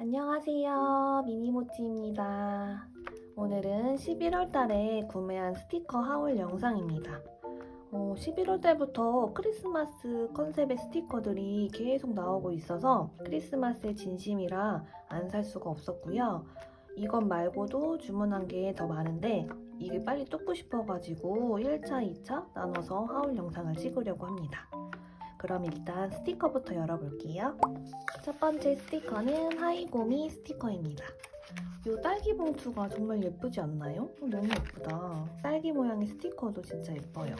안녕하세요. 미니모찌입니다. 오늘은 11월 달에 구매한 스티커 하울 영상입니다. 어, 11월 달부터 크리스마스 컨셉의 스티커들이 계속 나오고 있어서 크리스마스의 진심이라 안 살 수가 없었고요. 이것 말고도 주문한 게 더 많은데 이게 빨리 뜯고 싶어가지고 1차, 2차 나눠서 하울 영상을 찍으려고 합니다. 그럼 일단 스티커부터 열어볼게요. 첫 번째 스티커는 하이고미 스티커입니다. 이 딸기 봉투가 정말 예쁘지 않나요? 어, 너무 예쁘다. 딸기 모양의 스티커도 진짜 예뻐요.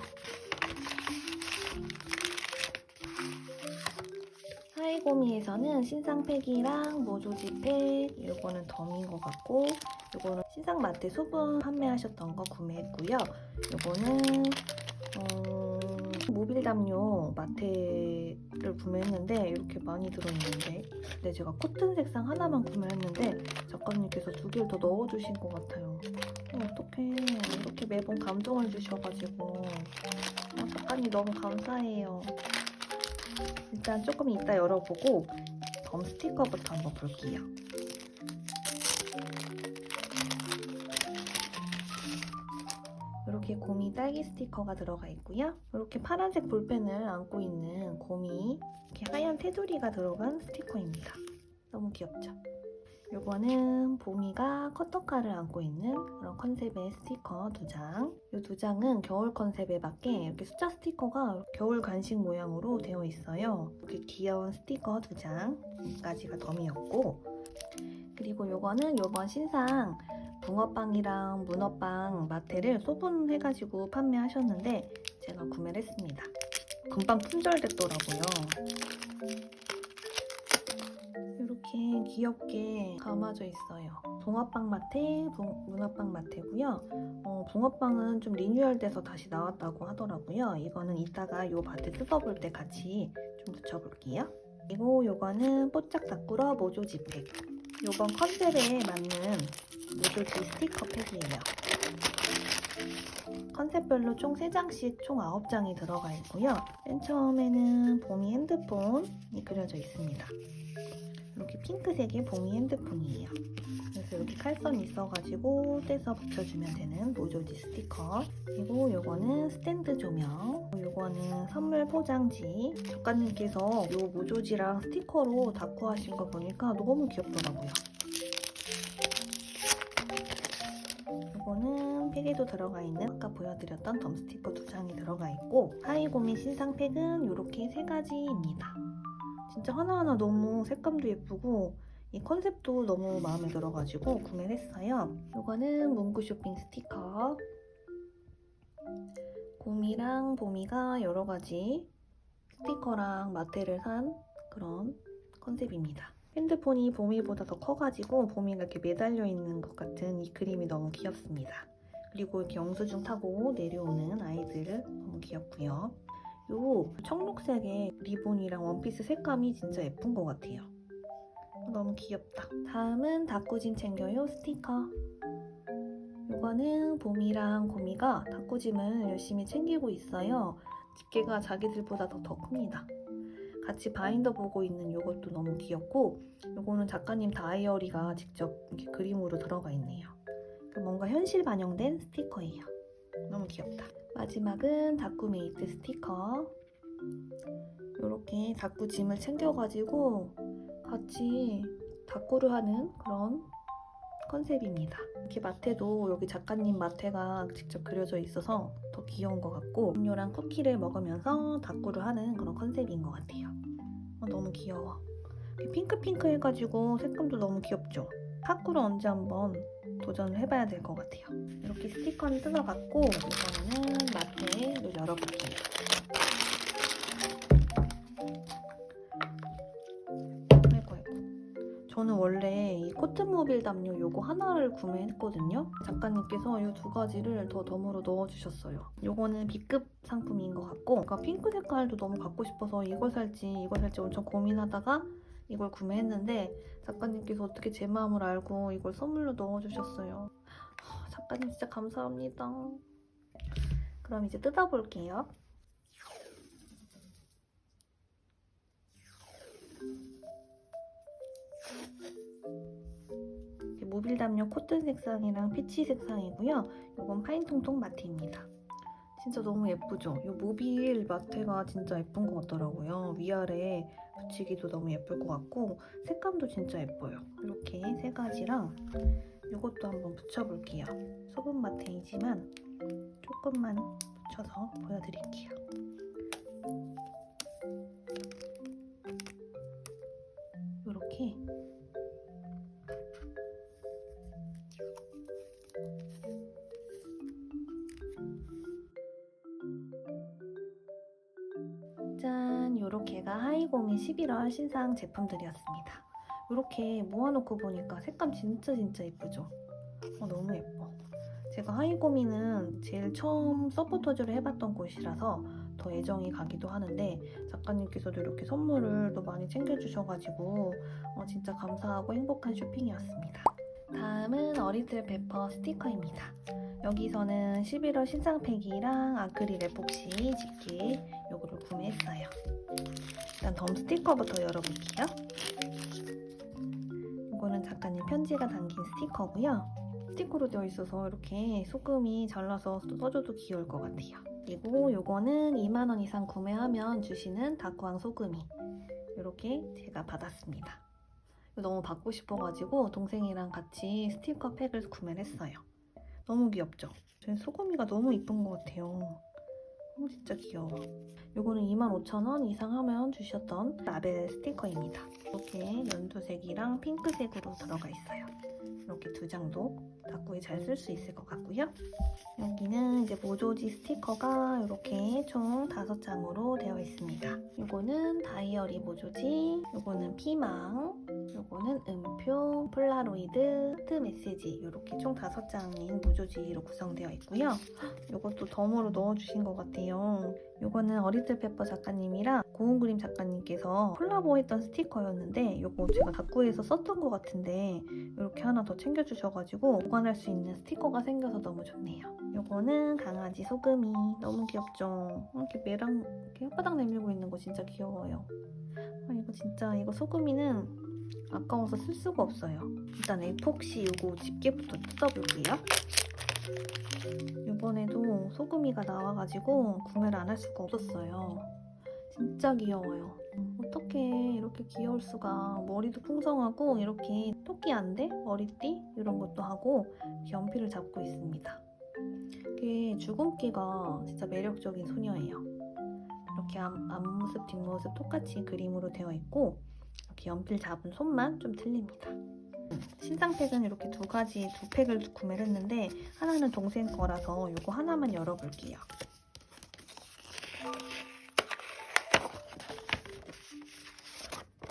하이고미에서는 신상팩이랑 모조지팩, 이거는 덤인 것 같고, 이거는 신상 마트 소분 판매하셨던 거 구매했고요. 이거는 어, 모빌 담요 마테를 구매했는데 이렇게 많이 들어있는데. 근데 제가 코튼 색상 하나만 구매했는데 작가님께서 두 개를 더 넣어주신 것 같아요. 어, 어떡해. 이렇게 매번 감동을 주셔가지고. 아, 작가님 너무 감사해요. 일단 조금 이따 열어보고 덤 스티커부터 한번 볼게요 이렇게 곰이 딸기 스티커가 들어가 있고요. 이렇게 파란색 볼펜을 안고 있는 곰이 이렇게 하얀 테두리가 들어간 스티커입니다. 너무 귀엽죠? 요거는 보미가 커터칼을 안고 있는 그런 컨셉의 스티커 두 장. 이 두 장은 겨울 컨셉에 맞게 이렇게 숫자 스티커가 겨울 간식 모양으로 되어 있어요. 이렇게 귀여운 스티커 두 장까지가 덤이었고 그리고 요거는 요번 신상 붕어빵이랑 문어빵 마테를 소분해가지고 판매하셨는데 제가 구매를 했습니다. 금방 품절됐더라고요. 이렇게 귀엽게 감아져 있어요. 붕어빵 마테, 붕- 문어빵 마테고요. 어, 붕어빵은 좀 리뉴얼돼서 다시 나왔다고 하더라고요. 이거는 이따가 이 마테 뜯어볼 때 같이 좀 붙여볼게요. 그리고 요거는 뽀짝 다꾸러 모조 지팩. 요번 컨셉에 맞는 모조지 스티커 팩이에요. 컨셉별로 총 3장씩 총 9장이 들어가 있고요. 맨 처음에는 봄이 핸드폰이 그려져 있습니다. 이렇게 핑크색의 봄이 핸드폰이에요. 그래서 이렇게 칼선이 있어가지고 떼서 붙여주면 되는 모조지 스티커. 그리고 요거는 스탠드 조명. 요거는 선물 포장지. 작가님께서 요 모조지랑 스티커로 다꾸 하신 거 보니까 너무 귀엽더라고요. 이거는 팩에도 들어가 있는 아까 보여드렸던 덤 스티커 두 장이 들어가 있고 하이고미 신상 팩은 이렇게 세 가지입니다. 진짜 하나하나 너무 색감도 예쁘고 이 컨셉도 너무 마음에 들어가지고 구매를 했어요. 이거는 문구 쇼핑 스티커 곰이랑 봄이가 여러 가지 스티커랑 마테를 산 그런 컨셉입니다. 핸드폰이 봄이보다 더 커가지고 봄이가 이렇게 매달려 있는 것 같은 이 그림이 너무 귀엽습니다. 그리고 이렇게 영수증 타고 내려오는 아이들 너무 귀엽고요. 요 청록색의 리본이랑 원피스 색감이 진짜 예쁜 것 같아요. 너무 귀엽다. 다음은 다꾸짐 챙겨요 스티커. 이거는 봄이랑 곰이가 다꾸짐을 열심히 챙기고 있어요. 집게가 자기들보다 더 더 큽니다. 같이 바인더 보고 있는 이것도 너무 귀엽고 이거는 작가님 다이어리가 직접 이렇게 그림으로 들어가 있네요. 그 뭔가 현실 반영된 스티커예요. 너무 귀엽다. 마지막은 다꾸메이트 스티커. 이렇게 다꾸 짐을 챙겨가지고 같이 다꾸를 하는 그런 컨셉입니다. 이렇게 마테도 여기 작가님 마테가 직접 그려져 있어서 더 귀여운 것 같고 음료랑 쿠키를 먹으면서 다꾸를 하는 그런 컨셉인 것 같아요. 어, 너무 귀여워. 핑크핑크 해가지고 색감도 너무 귀엽죠? 다꾸를 언제 한번 도전을 해봐야 될 것 같아요. 이렇게 스티커는 뜯어갖고 이거는 마테를 열어볼게요. 원래 이 코트모빌 담요 요거 하나를 구매했거든요. 작가님께서 이 두 가지를 더 덤으로 넣어주셨어요. 요거는 B급 상품인 것 같고 그러니까 핑크 색깔도 너무 갖고 싶어서 이걸 살지 이걸 살지 엄청 고민하다가 이걸 구매했는데 작가님께서 어떻게 제 마음을 알고 이걸 선물로 넣어주셨어요. 하, 작가님 진짜 감사합니다. 그럼 이제 뜯어볼게요. 모빌 담요 코튼 색상이랑 피치 색상이고요. 이건 파인통통 마테입니다. 진짜 너무 예쁘죠? 이 모빌 마테가 진짜 예쁜 것 같더라고요. 위아래 붙이기도 너무 예쁠 것 같고 색감도 진짜 예뻐요. 이렇게 세 가지랑 이것도 한번 붙여볼게요. 소금 마테이지만 조금만 붙여서 보여드릴게요. 2020 11월 신상 제품들이었습니다. 이렇게 모아놓고 보니까 색감 진짜 진짜 예쁘죠? 어, 너무 예뻐. 제가 하이고미는 제일 처음 서포터즈를 해봤던 곳이라서 더 애정이 가기도 하는데 작가님께서도 이렇게 선물을 또 많이 챙겨주셔가지고 어, 진짜 감사하고 행복한 쇼핑이었습니다. 다음은 어리틀 베퍼 스티커입니다. 여기서는 11월 신상팩이랑 아크릴 에폭시 집게 요거를 구매했어요. 일단 덤 스티커부터 열어볼게요. 이거는 작가님 편지가 담긴 스티커고요. 스티커로 되어 있어서 이렇게 소금이 잘라서 써줘도 귀여울 것 같아요. 그리고 요거는 2만원 이상 구매하면 주시는 다쿠앙 소금이 이렇게 제가 받았습니다. 너무 받고 싶어가지고 동생이랑 같이 스티커 팩을 구매를 했어요. 너무 귀엽죠? 제 소금이가 너무 이쁜 것 같아요. 어, 진짜 귀여워. 요거는 25,000원 이상 하면 주셨던 라벨 스티커입니다. 이렇게 연두색이랑 핑크색으로 들어가 있어요. 이렇게 두 장도 다꾸에 잘쓸 수 있을 것 같고요. 여기는 이제 모조지 스티커가 이렇게 총 다섯 장으로 되어 있습니다. 이거는 다이어리 모조지, 이거는 피망, 이거는 음표, 폴라로이드, 하트 메시지 이렇게 총 다섯 장인 모조지로 구성되어 있고요. 이것도 덤으로 넣어주신 것 같아요. 이거는 어리틀 페퍼 작가님이랑 고운 그림 작가님께서 콜라보했던 스티커였는데 이거 제가 다꾸에서 썼던 것 같은데 이렇게 하나 더 챙겨주셔가지고 보관할 수 있는 스티커가 생겨서 너무 좋네요. 이거는 강아지 소금이 너무 귀엽죠? 이렇게 매랑 이렇게 혓바닥 내밀고 있는 거 진짜 귀여워요. 아 이거 진짜 이거 소금이는 아까워서 쓸 수가 없어요. 일단 에폭시 이거 집게부터 뜯어볼게요. 이번에도 소금이가 나와가지고 구매를 안 할 수가 없었어요. 진짜 귀여워요. 어떻게 이렇게 귀여울 수가 머리도 풍성하고 이렇게 토끼 안대, 머리띠 이런 것도 하고 연필을 잡고 있습니다. 이게 주근깨가 진짜 매력적인 소녀예요. 이렇게 앞, 앞모습, 뒷모습 똑같이 그림으로 되어 있고 이렇게 연필 잡은 손만 좀 틀립니다. 신상팩은 이렇게 두 가지 두 팩을 구매를 했는데 하나는 동생 거라서 이거 하나만 열어볼게요.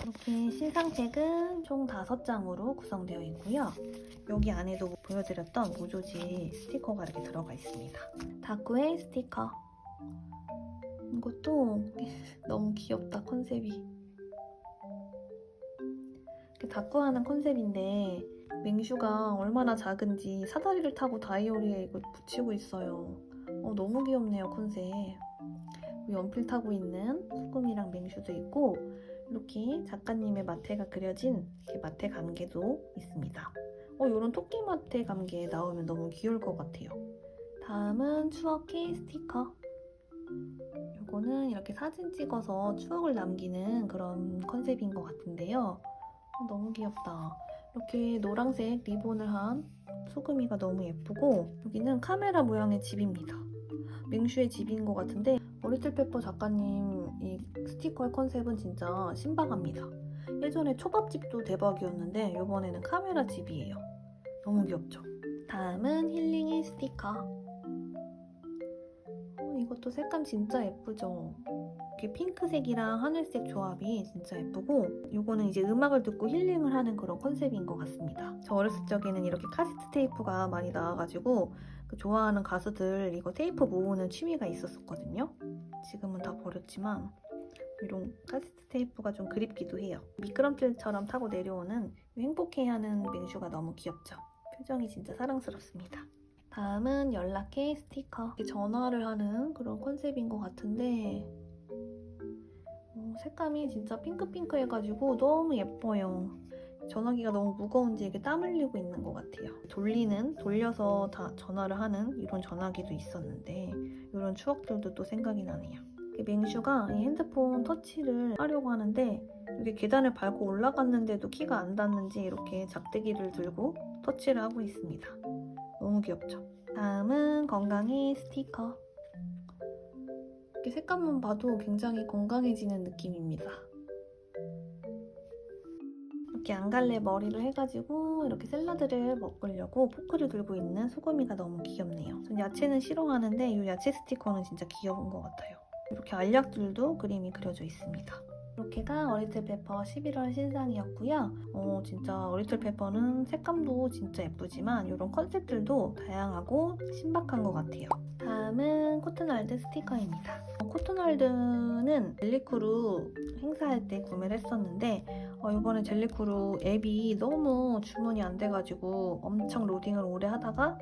이렇게 신상팩은 총 5장으로 구성되어 있고요. 여기 안에도 보여드렸던 모조지 스티커가 이렇게 들어가 있습니다. 다쿠의 스티커. 이것도 너무 귀엽다 컨셉이. 다쿠하는 컨셉인데 맹슈가 얼마나 작은지 사다리를 타고 다이어리에 이거 붙이고 있어요. 어, 너무 귀엽네요 컨셉. 연필 타고 있는 소금이랑 맹슈도 있고 이렇게 작가님의 마테가 그려진 이렇게 마테 감개도 있습니다. 어, 이런 토끼 마테 감개 나오면 너무 귀여울 것 같아요. 다음은 추억 케이 스티커. 이거는 이렇게 사진 찍어서 추억을 남기는 그런 컨셉인 것 같은데요. 어, 너무 귀엽다. 이렇게 노란색 리본을 한 소금이가 너무 예쁘고 여기는 카메라 모양의 집입니다. 맹슈의 집인 것 같은데 어리틀 페퍼 작가님 이 스티커의 컨셉은 진짜 신박합니다. 예전에 초밥집도 대박이었는데 이번에는 카메라 집이에요. 너무 귀엽죠? 다음은 힐링의 스티커. 어, 이것도 색감 진짜 예쁘죠? 이렇게 핑크색이랑 하늘색 조합이 진짜 예쁘고 이거는 이제 음악을 듣고 힐링을 하는 그런 컨셉인 것 같습니다. 저 어렸을 적에는 이렇게 카세트 테이프가 많이 나와가지고 그 좋아하는 가수들 이거 테이프 모으는 취미가 있었었거든요. 지금은 다 버렸지만 이런 카세트 테이프가 좀 그립기도 해요. 미끄럼틀처럼 타고 내려오는 행복해하는 맹슈가 너무 귀엽죠. 표정이 진짜 사랑스럽습니다. 다음은 연락해 스티커. 전화를 하는 그런 컨셉인 것 같은데 어, 색감이 진짜 핑크핑크해가지고 너무 예뻐요. 전화기가 너무 무거운지 이게 땀 흘리고 있는 것 같아요. 돌리는, 돌려서 다 전화를 하는 이런 전화기도 있었는데 이런 추억들도 또 생각이 나네요. 이 맹슈가 이 핸드폰 터치를 하려고 하는데 이게 계단을 밟고 올라갔는데도 키가 안 닿는지 이렇게 작대기를 들고 터치를 하고 있습니다. 너무 귀엽죠? 다음은 건강이 스티커. 이렇게 색감만 봐도 굉장히 건강해지는 느낌입니다. 이렇게 안갈래 머리를 해가지고 이렇게 샐러드를 먹으려고 포크를 들고 있는 소금이가 너무 귀엽네요. 전 야채는 싫어하는데 이 야채 스티커는 진짜 귀여운 것 같아요. 이렇게 알약들도 그림이 그려져 있습니다. 이렇게가 어리틀 페퍼 11월 신상이었고요. 어, 진짜 어리틀 페퍼는 색감도 진짜 예쁘지만 이런 컨셉들도 다양하고 신박한 것 같아요. 다음은 코튼월드 스티커입니다. 어, 코튼월드는 젤리크루 행사할 때 구매를 했었는데 어, 이번에 젤리크루 앱이 너무 주문이 안 돼가지고 엄청 로딩을 오래 하다가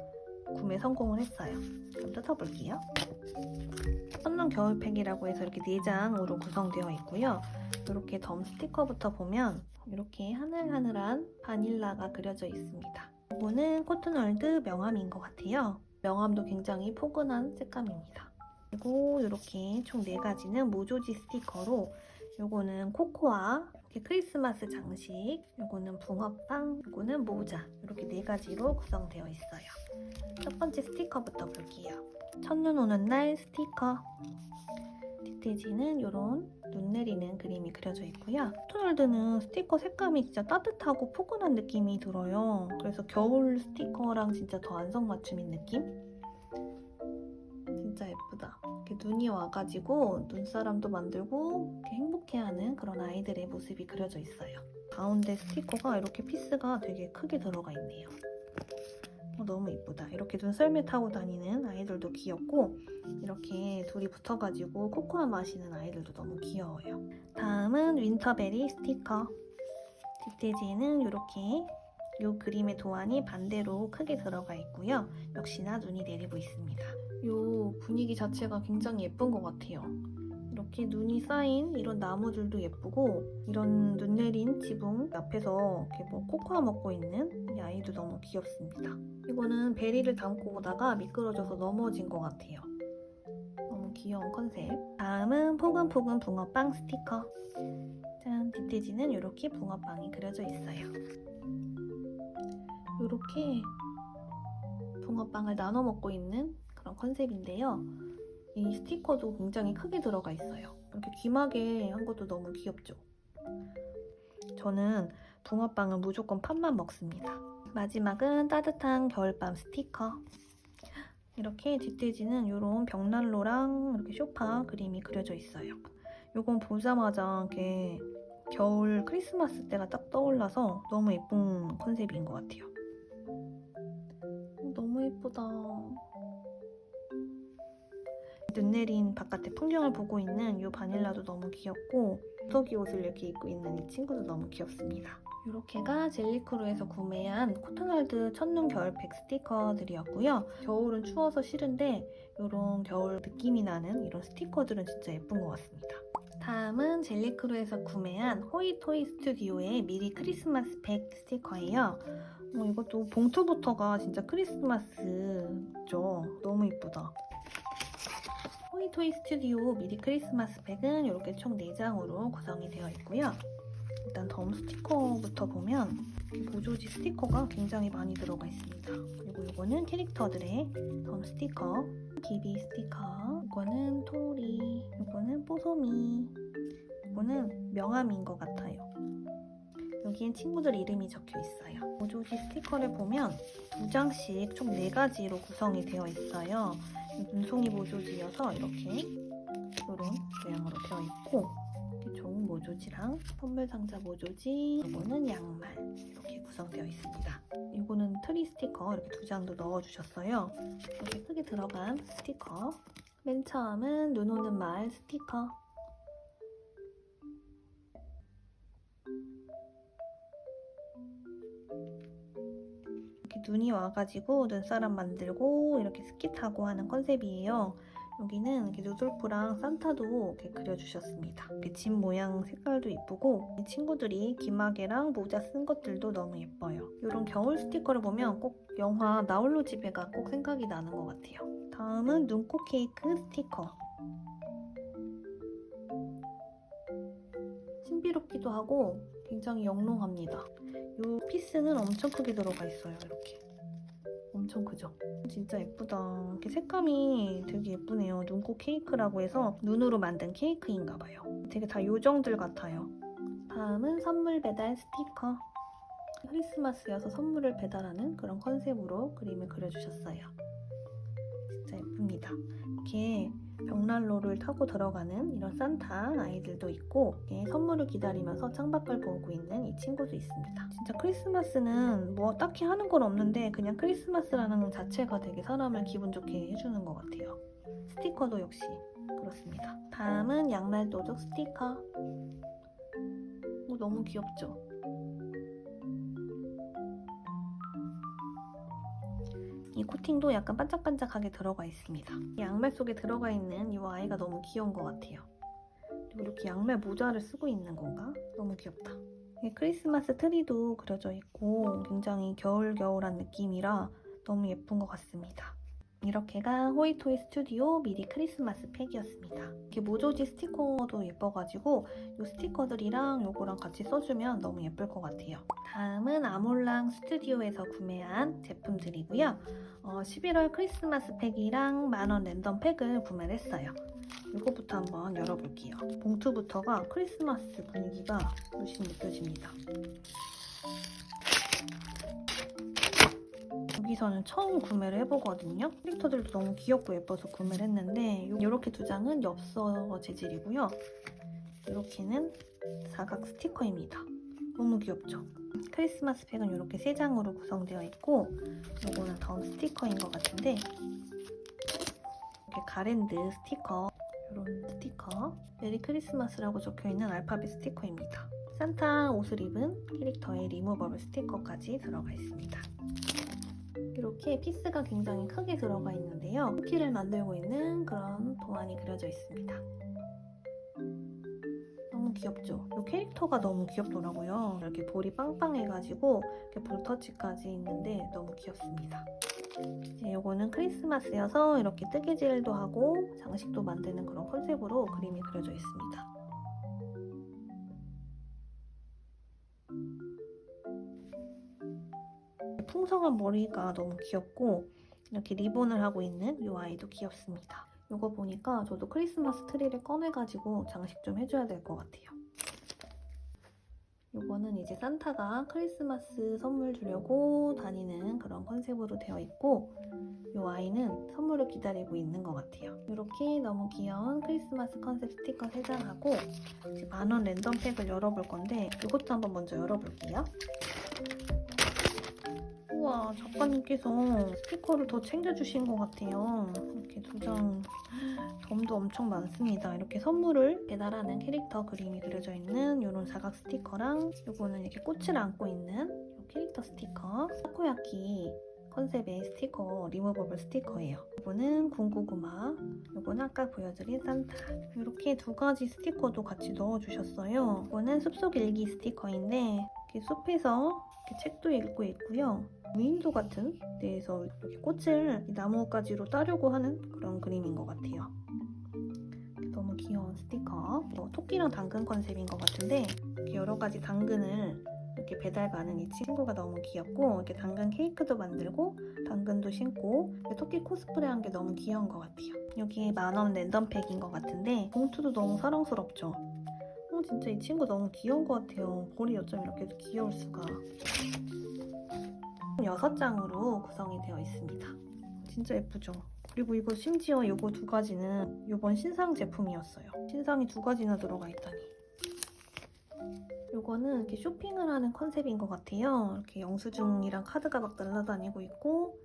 구매 성공을 했어요. 그럼 뜯어볼게요. 첫눈 겨울팩이라고 해서 이렇게 4장으로 구성되어 있고요. 이렇게 덤 스티커부터 보면 이렇게 하늘하늘한 바닐라가 그려져 있습니다. 이거는 코튼월드 명암인 것 같아요. 명암도 굉장히 포근한 색감입니다. 그리고 이렇게 총 4가지는 모조지 스티커로 요거는 코코아, 크리스마스 장식, 요거는 붕어빵, 요거는 모자 이렇게 4가지로 구성되어 있어요. 첫 번째 스티커부터 볼게요. 첫눈 오는 날 스티커 디테지는 이런 눈 내리는 그림이 그려져 있고요. 토널드는 스티커 색감이 진짜 따뜻하고 포근한 느낌이 들어요. 그래서 겨울 스티커랑 진짜 더 안성맞춤인 느낌? 눈이 와가지고 눈사람도 만들고 행복해하는 그런 아이들의 모습이 그려져 있어요. 가운데 스티커가 이렇게 피스가 되게 크게 들어가 있네요. 어, 너무 이쁘다. 이렇게 눈썰매 타고 다니는 아이들도 귀엽고 이렇게 둘이 붙어가지고 코코아 마시는 아이들도 너무 귀여워요. 다음은 윈터베리 스티커. 뒷돼지는 이렇게 이 그림의 도안이 반대로 크게 들어가 있고요. 역시나 눈이 내리고 있습니다. 이 분위기 자체가 굉장히 예쁜 것 같아요. 이렇게 눈이 쌓인 이런 나무들도 예쁘고 이런 눈 내린 지붕 앞에서 이렇게 뭐 코코아 먹고 있는 이 아이도 너무 귀엽습니다. 이거는 베리를 담고 오다가 미끄러져서 넘어진 것 같아요. 너무 귀여운 컨셉. 다음은 포근포근 붕어빵 스티커. 짠, 뒷돼지는 이렇게 붕어빵이 그려져 있어요. 이렇게 붕어빵을 나눠 먹고 있는 그런 컨셉인데요. 이 스티커도 굉장히 크게 들어가 있어요. 이렇게 귀마개 한 것도 너무 귀엽죠? 저는 붕어빵은 무조건 팥만 먹습니다. 마지막은 따뜻한 겨울밤 스티커. 이렇게 뒷돼지는 이런 벽난로랑 이렇게 쇼파 그림이 그려져 있어요. 이건 보자마자 이렇게 겨울 크리스마스 때가 딱 떠올라서 너무 예쁜 컨셉인 것 같아요. 너무 예쁘다. 눈 내린 바깥의 풍경을 보고 있는 이 바닐라도 너무 귀엽고 무더기 옷을 이렇게 입고 있는 이 친구도 너무 귀엽습니다. 이렇게가 젤리크루에서 구매한 코튼월드 첫눈 겨울팩 스티커들이었고요. 겨울은 추워서 싫은데 이런 겨울 느낌이 나는 이런 스티커들은 진짜 예쁜 것 같습니다. 다음은 젤리크루에서 구매한 호이토이 스튜디오의 미리 크리스마스 팩 스티커예요. 어, 이것도 봉투부터가 진짜 크리스마스죠. 너무 이쁘다. 호이토이 스튜디오 미리 크리스마스 팩은 이렇게 총 4장으로 구성이 되어 있고요. 일단 덤 스티커부터 보면 보조지 스티커가 굉장히 많이 들어가 있습니다. 그리고 이거는 캐릭터들의 덤 스티커, 기비 스티커, 이거는 토리, 이거는 뽀소미, 이거는 명함인 것 같아요. 여기엔 친구들 이름이 적혀 있어요. 보조지 스티커를 보면 두 장씩 총 4가지로 구성이 되어 있어요. 눈송이 모조지여서 이렇게 이런 모양으로 되어 있고 좋은 모조지랑 선물 상자 모조지 이거는 양말 이렇게 구성되어 있습니다. 이거는 트리 스티커 이렇게 두 장도 넣어주셨어요. 이렇게 크게 들어간 스티커 맨 처음은 눈 오는 마을 스티커 눈이 와가지고 눈사람 만들고 이렇게 스키 타고 하는 컨셉이에요. 여기는 이렇게 루돌프랑 산타도 이렇게 그려주셨습니다. 이렇게 집 모양 색깔도 이쁘고 이 친구들이 기마개랑 모자 쓴 것들도 너무 예뻐요. 이런 겨울 스티커를 보면 꼭 영화 나홀로 집에가 꼭 생각이 나는 것 같아요. 다음은 눈꽃 케이크 스티커. 신비롭기도 하고 굉장히 영롱합니다. 이 피스는 엄청 크게 들어가 있어요. 이렇게. 엄청 크죠? 진짜 예쁘다. 이렇게 색감이 되게 예쁘네요. 눈꽃 케이크라고 해서 눈으로 만든 케이크인가 봐요. 되게 다 요정들 같아요. 다음은 선물 배달 스티커. 크리스마스여서 선물을 배달하는 그런 컨셉으로 그림을 그려주셨어요. 진짜 예쁩니다. 이렇게 벽난로를 타고 들어가는 이런 산타 아이들도 있고 이렇게 선물을 기다리면서 창밖을 보고 있는 이 친구도 있습니다. 진짜 크리스마스는 뭐 딱히 하는 건 없는데 그냥 크리스마스라는 자체가 되게 사람을 기분 좋게 해주는 것 같아요. 스티커도 역시 그렇습니다. 다음은 양말 도둑 스티커. 오, 너무 귀엽죠? 이 코팅도 약간 반짝반짝하게 들어가 있습니다. 이 양말 속에 들어가 있는 이 아이가 너무 귀여운 것 같아요. 그리고 이렇게 양말 모자를 쓰고 있는 건가? 너무 귀엽다. 이 크리스마스 트리도 그려져 있고 굉장히 겨울겨울한 느낌이라 너무 예쁜 것 같습니다. 이렇게가 호이토이 스튜디오 미리 크리스마스 팩이었습니다. 이렇게 모조지 스티커도 예뻐가지고 이 스티커들이랑 요거랑 같이 써주면 너무 예쁠 것 같아요. 다음은 아몰랑 스튜디오에서 구매한 제품들이고요. 어, 11월 크리스마스 팩이랑 만원 랜덤 팩을 구매를 했어요. 이거부터 한번 열어볼게요. 봉투부터가 크리스마스 분위기가 훨씬 느껴집니다. 여기서는 처음 구매를 해보거든요. 캐릭터들도 너무 귀엽고 예뻐서 구매를 했는데 이렇게 두 장은 엽서 재질이고요. 이렇게는 사각 스티커입니다. 너무 귀엽죠? 크리스마스 팩은 이렇게 세 장으로 구성되어 있고 이거는 덤 스티커인 것 같은데 이렇게 가랜드 스티커 이런 스티커 메리 크리스마스라고 적혀있는 알파벳 스티커입니다. 산타 옷을 입은 캐릭터의 리무버블 스티커까지 들어가 있습니다. 이렇게 피스가 굉장히 크게 들어가 있는데요. 쿠키를 만들고 있는 그런 도안이 그려져 있습니다. 너무 귀엽죠? 이 캐릭터가 너무 귀엽더라고요. 이렇게 볼이 빵빵해가지고 이렇게 볼터치까지 있는데 너무 귀엽습니다. 이제 요거는 크리스마스여서 이렇게 뜨개질도 하고 장식도 만드는 그런 컨셉으로 그림이 그려져 있습니다. 풍성한 머리가 너무 귀엽고 이렇게 리본을 하고 있는 이 아이도 귀엽습니다. 이거 보니까 저도 크리스마스 트리를 꺼내가지고 장식 좀 해줘야 될 것 같아요. 이거는 이제 산타가 크리스마스 선물 주려고 다니는 그런 컨셉으로 되어 있고 이 아이는 선물을 기다리고 있는 것 같아요. 이렇게 너무 귀여운 크리스마스 컨셉 스티커 3장하고 만원 랜덤 팩을 열어볼 건데 이것도 한번 먼저 열어볼게요. 우와 작가님께서 스티커를 더 챙겨주신 것 같아요. 이렇게 두 장 점도 엄청 많습니다. 이렇게 선물을 배달하는 캐릭터 그림이 그려져 있는 이런 사각 스티커랑 이거는 이렇게 꽃을 안고 있는 이 캐릭터 스티커 타코야키 컨셉의 스티커 리무버블 스티커예요. 이거는 군고구마 이거는 아까 보여드린 산타 이렇게 두 가지 스티커도 같이 넣어주셨어요. 이거는 숲속 일기 스티커인데 이렇게 숲에서 이렇게 책도 읽고 있고요. 무인도 같은 데에서 이렇게 꽃을 나무가지로 따려고 하는 그런 그림인 것 같아요. 너무 귀여운 스티커. 어, 토끼랑 당근 컨셉인 것 같은데 여러 가지 당근을 이렇게 배달 가는 이 친구가 너무 귀엽고 이렇게 당근 케이크도 만들고 당근도 신고 토끼 코스프레 한 게 너무 귀여운 것 같아요. 여기 만원 랜덤 팩인 것 같은데 봉투도 너무 사랑스럽죠. 어, 진짜 이 친구 너무 귀여운 것 같아요. 볼이 어쩜 이렇게 귀여울 수가. 6장으로 구성이 되어 있습니다. 진짜 예쁘죠? 그리고 이거 심지어 이거 두 가지는 이번 신상 제품이었어요. 신상이 두 가지나 들어가 있다니. 이거는 이렇게 쇼핑을 하는 컨셉인 것 같아요. 이렇게 영수증이랑 카드가 막 날아다니고 있고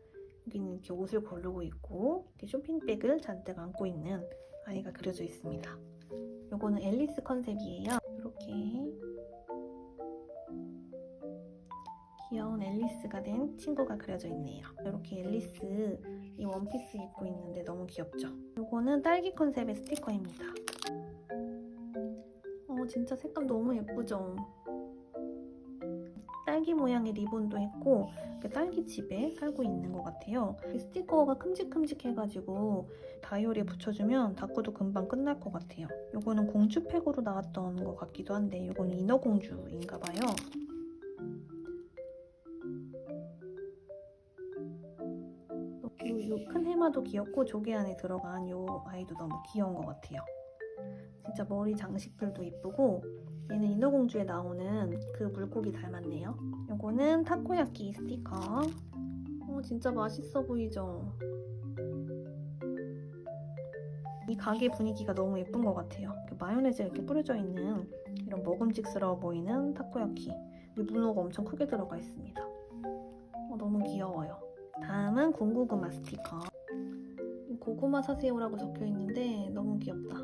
여기는 이렇게 옷을 고르고 있고 이렇게 쇼핑백을 잔뜩 안고 있는 아이가 그려져 있습니다. 이거는 앨리스 컨셉이에요. 이렇게 앨리스 앨리스가 된 친구가 그려져 있네요. 이렇게 앨리스 이 원피스 입고 있는데 너무 귀엽죠? 요거는 딸기 컨셉의 스티커입니다. 어, 진짜 색감 너무 예쁘죠? 딸기 모양의 리본도 했고 이렇게 딸기 집에 깔고 있는 것 같아요. 이 스티커가 큼직큼직해가지고 다이어리에 붙여주면 닦고도 금방 끝날 것 같아요. 요거는 공주팩으로 나왔던 것 같기도 한데 요거는 인어공주인가 봐요. 요큰 해마도 귀엽고 조개 안에 들어간 요 아이도 너무 귀여운 것 같아요. 진짜 머리 장식들도 이쁘고 얘는 인어공주에 나오는 그 물고기 닮았네요. 요거는 타코야끼 스티커. 어, 진짜 맛있어 보이죠? 이 가게 분위기가 너무 예쁜 것 같아요. 마요네즈 이렇게 뿌려져 있는 이런 먹음직스러워 보이는 타코야키. 여기 문어가 엄청 크게 들어가 있습니다. 어, 너무 귀여워요. 다음은 군고구마 스티커. 고구마 사세요라고 적혀 있는데 너무 귀엽다.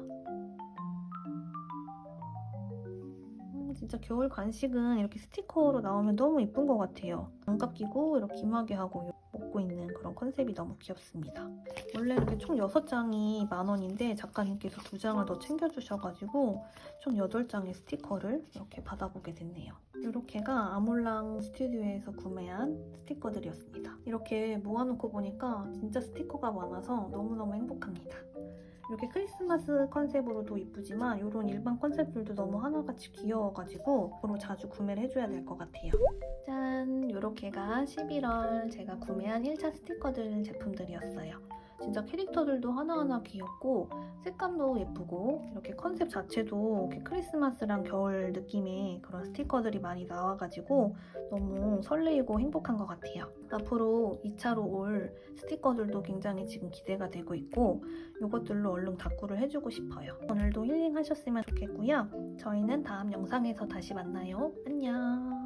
음, 진짜 겨울 간식은 이렇게 스티커로 나오면 너무 예쁜 것 같아요. 장갑 끼고 이렇게 김하게 하고 먹고 있는 그런 컨셉이 너무 귀엽습니다. 원래 이렇게 총 6장이 만원인데 작가님께서 2장을 더 챙겨주셔가지고 총 8장의 스티커를 이렇게 받아보게 됐네요. 이렇게가 아몰랑 스튜디오에서 구매한 스티커들이었습니다. 이렇게 모아놓고 보니까 진짜 스티커가 많아서 너무너무 행복합니다. 이렇게 크리스마스 컨셉으로도 이쁘지만 이런 일반 컨셉들도 너무 하나같이 귀여워가지고 앞으로 자주 구매를 해줘야 될 것 같아요. 짠! 이렇게가 11월 제가 구매한 1차 스티커들 제품들이었어요. 진짜 캐릭터들도 하나하나 귀엽고 색감도 예쁘고 이렇게 컨셉 자체도 이렇게 크리스마스랑 겨울 느낌의 그런 스티커들이 많이 나와가지고 너무 설레이고 행복한 것 같아요. 앞으로 2차로 올 스티커들도 굉장히 지금 기대가 되고 있고 이것들로 얼른 다꾸를 해주고 싶어요. 오늘도 힐링하셨으면 좋겠고요. 저희는 다음 영상에서 다시 만나요. 안녕.